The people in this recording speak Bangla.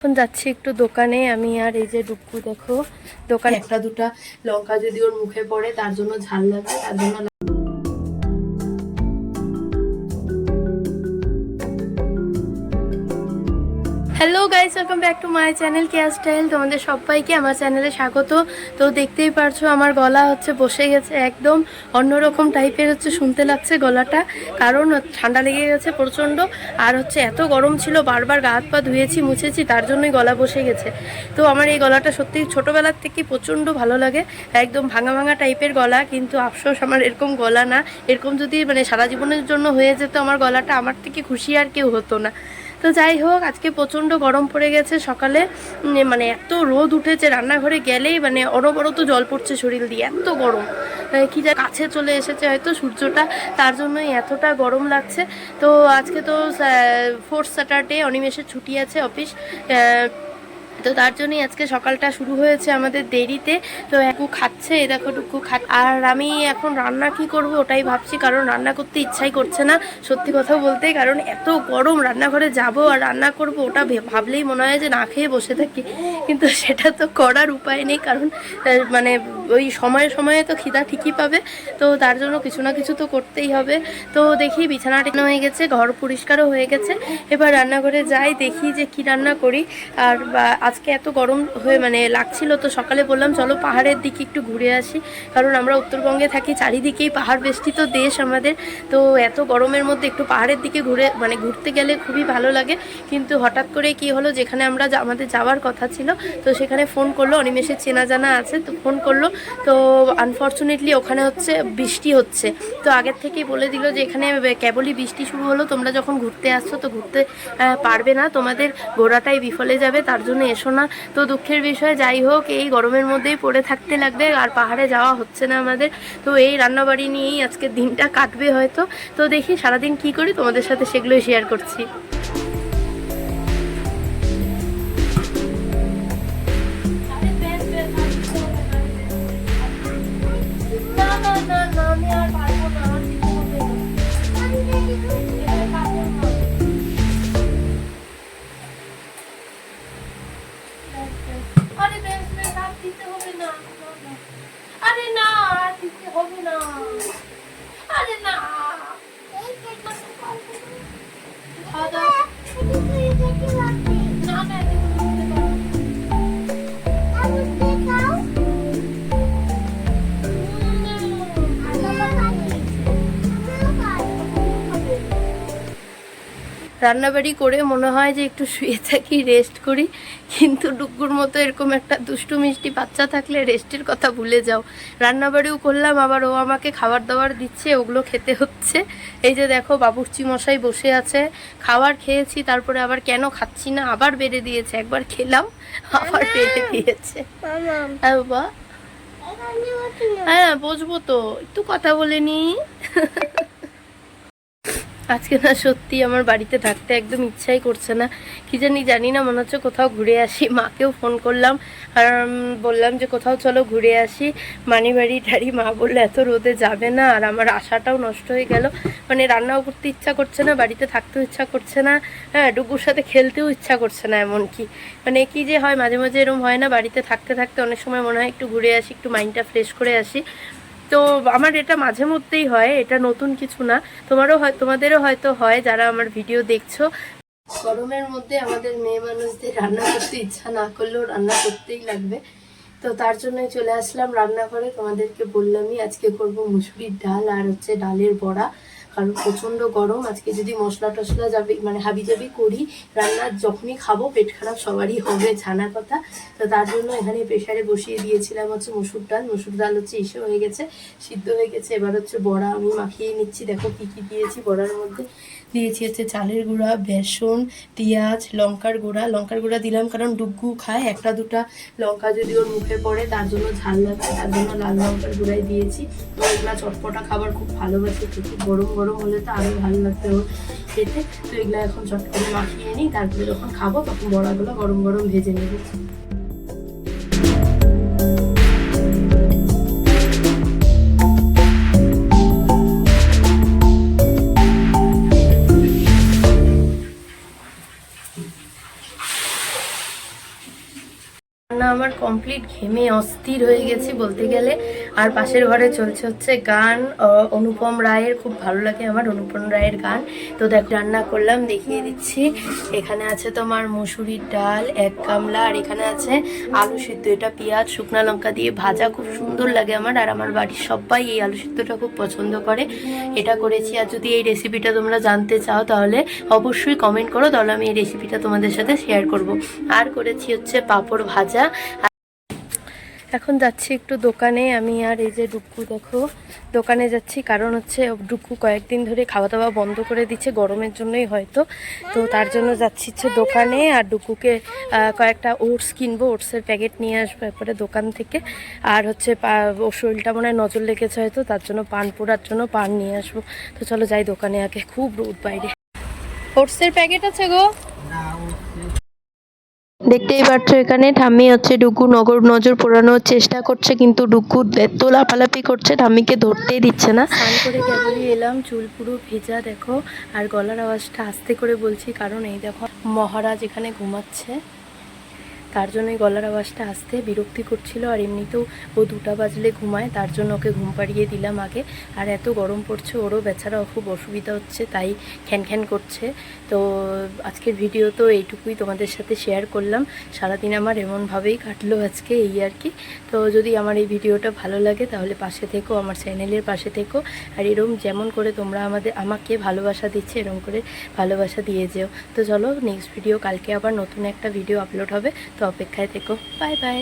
এখন যাচ্ছি একটু দোকানে, আমি আর এই যে ডুবকু দেখো, দোকানে একটা, দুটা লঙ্কা যদি ওর মুখে পড়ে, তার জন্য ঝাল লাগে তার জন্য hello guys welcome back to my channel care style তোমাদের সবাইকে আমার চ্যানেলে স্বাগত। তো দেখতেই পারছ, আমার গলা হচ্ছে বসে গেছে একদম। অন্যরকম টাইপের হচ্ছে শুনতে লাগছে গলাটা। কারণ ঠান্ডা লেগে গেছে প্রচণ্ড। আর হচ্ছে এত গরম ছিল, বারবার গা হাত পা ধুয়েছি, মুছেছি, তার জন্যই গলা বসে গেছে। তো আমার এই গলাটা সত্যি ছোটোবেলার থেকে প্রচণ্ড ভালো লাগে। একদম ভাঙা ভাঙা টাইপের গলা, কিন্তু আফসোস আমার এরকম গলা না। এরকম যদি মানে সারা জীবনের জন্য হয়ে যেত, আমার গলাটা আমার থেকে খুশি আর কেউ হতো না। তো যাই হোক, আজকে প্রচণ্ড গরম পড়ে গেছে সকালে। মানে এত রোদ উঠেছে রান্নাঘরে গেলেই মানে অনবরত জল পড়ছে শরীর দিয়ে, এত গরম। কি যা কাছে চলে এসেছে হয়তো সূর্যটা, তার জন্যই এতটা গরম লাগছে। তো আজকে তো ফোর্থ স্যাটারডে অনিমেষের ছুটি আছে অফিস। তো তার জন্যই আজকে সকালটা শুরু হয়েছে আমাদের দেরিতে। তো একু খাচ্ছে দেখো টুকু খা আর আমি এখন রান্না কি করব ওটাই ভাবছি, কারণ রান্না করতে ইচ্ছাই করছে না, সত্যি কথা বলতে। কারণ এত গরম রান্নাঘরে যাব আর রান্না করব ওটা ভাবলেই মনে হয় যে না খেয়ে বসে থাকি। কিন্তু সেটা তো করার উপায় নেই, কারণ মানে ওই সময়ে সময়ে তো খিদা ঠিকই পাবে। তো তার জন্য কিছু না কিছু তো করতেই হবে। তো দেখি বিছানা টেনে হয়ে গেছে, ঘর পরিষ্কারও হয়ে গেছে। এবার রান্নাঘরে যাই, দেখি যে কি রান্না করি। আর বা আজকে এত গরম হয়ে মানে লাগছিল তো সকালে বললাম, চলো পাহাড়ের দিকে একটু ঘুরে আসি। কারণ আমরা উত্তরবঙ্গে থাকি, চারিদিকেই পাহাড় বেষ্টিত দেশ আমাদের। তো এত গরমের মধ্যে একটু পাহাড়ের দিকে ঘুরে মানে ঘুরতে গেলে খুবই ভালো লাগে। কিন্তু হঠাৎ করে কি হলো, যেখানে আমরা আমাদের যাওয়ার কথা ছিল, তো সেখানে ফোন করল, অনিমেষের চেনা জানা আছে, তো ফোন করল। তো আনফর্চুনেটলি ওখানে হচ্ছে বৃষ্টি হচ্ছে। তো আগের থেকেই বলে দিল যে এখানে কেবলই বৃষ্টি শুরু হলো, তোমরা যখন ঘুরতে আসছো তো ঘুরতে পারবে না। তোমাদের ঘোরাটাই বিফলে যাবে, তার জন্য এসো। না তো দুঃখের বিষয়, যাই হোক, এই গরমের মধ্যেই পড়ে থাকতে লাগবে, আর পাহাড়ে যাওয়া হচ্ছে না আমাদের। তো এই রান্নাবাড়ি নিয়েই আজকে দিনটা কাটবে হয়তো। তো দেখি সারাদিন কি করি, তোমাদের সাথে সেগুলোই শেয়ার করছি। আমি আর পারব না। দিতে হবে না। আরে না দিতে হবে না। আরে না। খাওয়া দাওয়া রান্নাবাড়ি করে মনে হয় যে একটু শুয়ে থাকি রেস্ট করি। কিন্তু ডুগ্গুর মতো এরকম একটা দুষ্টু মিষ্টি বাচ্চা থাকলে রেস্টের কথা ভুলে যাও। রান্নাবাড়িও করলাম আবার ও আমাকে খাবার দাবার দিচ্ছে ওগুলো খেতে হচ্ছে। এই যে দেখো বাবুর্চি মশাই বসে আছে। খাবার খেয়েছি তারপরে আবার কেন খাচ্ছি না? আবার বেড়ে দিয়েছে একবার খেলাম আবার বেড়ে দিয়েছে। হ্যাঁ বাবা। হ্যাঁ বসবো তো। একটু কথা বলে নি। আজকে না সত্যি আমার বাড়িতে থাকতে একদম ইচ্ছাই করছে না। কি জানি জানি না, মনে হচ্ছে কোথাও ঘুরে আসি। মাকেও ফোন করলাম আর বললাম যে কোথাও চলো ঘুরে আসি। মানি বাড়ি টাড়ি মা বলল, এত রোদে যাবে না। আর আমার আশাটাও নষ্ট হয়ে গেল। মানে রান্নাও করতে ইচ্ছা করছে না, বাড়িতে থাকতেও ইচ্ছা করছে না হ্যাঁ ডুগুর সাথে খেলতেও ইচ্ছা করছে না এমন কি মানে কি যে হয়, মাঝে মাঝে এরকম হয় না, বাড়িতে থাকতে থাকতে অনেক সময় মনে হয় একটু ঘুরে আসি, একটু মাইন্ডটা ফ্রেশ করে আসি। তো আমার এটা মাঝে মধ্যেই হয়, এটা নতুন কিছু না। তোমারও হয়, তোমাদেরও হয়তো হয় যারা আমার ভিডিও দেখছ। গরমের মধ্যে আমাদের মেয়ে মানুষদের রান্না করতে ইচ্ছা না করলেও রান্না করতেই লাগবে। তো তার জন্যই চলে আসলাম রান্নাঘরে। তোমাদেরকে বললামই আজকে করব মুসুরির ডাল আর হচ্ছে ডালের বড়া। কারণ প্রচণ্ড গরম। আজকে যদি মশলা টশলা যাবে মানে হাবি জাবি করি, রান্না যখনই খাব, পেট খারাপ সবারই হবে, জানা কথা। তো তার জন্য এখানে প্রেশারে বসিয়ে দিয়েছিলাম হচ্ছে মসুর ডাল। মসুর ডাল হচ্ছে ইসে হয়ে গেছে, সিদ্ধ হয়ে গেছে। এবার হচ্ছে বড়া আমি মাখিয়ে নিচ্ছি। দেখো কী কী দিয়েছি বড়ার মধ্যে। দিয়েছি হচ্ছে চালের গুঁড়া, বেসন, পেঁয়াজ, লঙ্কার গুঁড়া। লঙ্কার গুঁড়া দিলাম কারণ ডুগু খায়, একটা দুটা লঙ্কা যদি ওর মুখে পড়ে, তার জন্য ঝাল লাগে তার জন্য লাল লঙ্কার গুঁড়াই দিয়েছি। এগুলা চটপটা খাবার খুব ভালোবাসে খেতে গরম গরম হলে তো আরও ভালো লাগবে ওর খেতে। তো এগুলো এখন চট করে মাখিয়ে নিই, তারপরে যখন খাব, তখন বড়াগুলো গরম গরম ভেজে নেব। কমপ্লিট ঘেমে অস্থির হয়ে গেছি বলতে গেলে। আর পাশের ঘরে চলছে হচ্ছে গান অনুপম রায়ের খুব ভালো লাগে আমার, অনুপম রায়ের গান। তো দেখ, রান্না করলাম, দেখিয়ে দিচ্ছি। এখানে আছে তোমার মুসুরির ডাল, এক গামলা, আর এখানে আছে আলু সিদ্ধ। এটা পেঁয়াজ, শুকনো লঙ্কা দিয়ে ভাজা, খুব সুন্দর লাগে আমার। আর আমার বাড়ির সবাই এই আলু সিদ্ধটা খুব পছন্দ করে। এটা করেছি, আর যদি এই রেসিপিটা তোমরা জানতে চাও, তাহলে অবশ্যই কমেন্ট করো, তাহলে আমি এই রেসিপিটা তোমাদের সাথে শেয়ার করব। আর করেছি হচ্ছে পাঁপড় ভাজা। এখন যাচ্ছি একটু দোকানে। আমি আর এই যে ডুকু, দেখো। দোকানে যাচ্ছি কারণ হচ্ছে ডুকু কয়েকদিন ধরে খাওয়া দাওয়া বন্ধ করে দিচ্ছে, গরমের জন্যই হয়তো। তো তার জন্য যাচ্ছি হচ্ছে দোকানে আর ডুকুকে কয়েকটা ওটস কিনবো, ওটসের প্যাকেট নিয়ে আসব এরপরে দোকান থেকে। আর হচ্ছে ওর শরীরটা মনে হয় নজর লেগেছে হয়তো, তার জন্য পান, পোড়ার জন্য পান নিয়ে আসব। তো চলো যাই দোকানে আগে, খুব রোদ বাইরে। ওটসের প্যাকেট আছে গো। দেখতেই পাচ্ছ এখানে ঠাম্মি হচ্ছে ডুকু নগর নজর পোড়ানোর চেষ্টা করছে, কিন্তু ডুকু এত লাফালাফি করছে, ঠাম্মিকে ধরতেই দিচ্ছে না। করে কেবলই এলাম, চুল পুরো ভেজা, দেখো। আর গলার আওয়াজটা আস্তে করে বলছি, কারণ এই দেখো মহারাজ এখানে ঘুমাচ্ছে। তার জন্য এই গলার আওয়াজটা আসতে বিরক্তি করছিল আর এমনিতেও ও দুটা বাজলে ঘুমায়, তার জন্য ওকে ঘুম পাড়িয়ে দিলাম আগে। আর এত গরম পড়ছে, ওরও বেচারা খুব অসুবিধা হচ্ছে, তাই খ্যান খ্যান করছে। তো আজকের ভিডিও তো এইটুকুই তোমাদের সাথে শেয়ার করলাম। সারাদিন আমার এমনভাবেই কাটলো আজকে এই আর কি। তো যদি আমার এই ভিডিওটা ভালো লাগে তাহলে পাশে থেকো, আমার চ্যানেলের পাশে থেকো। আর এরম যেমন করে তোমরা আমাদের, আমাকে ভালোবাসা দিচ্ছে, এরম করে ভালোবাসা দিয়ে যেও। তো চলো নেক্সট ভিডিও কালকে আবার নতুন একটা ভিডিও আপলোড হবে। তো অপেক্ষায় থেকো। Bye bye.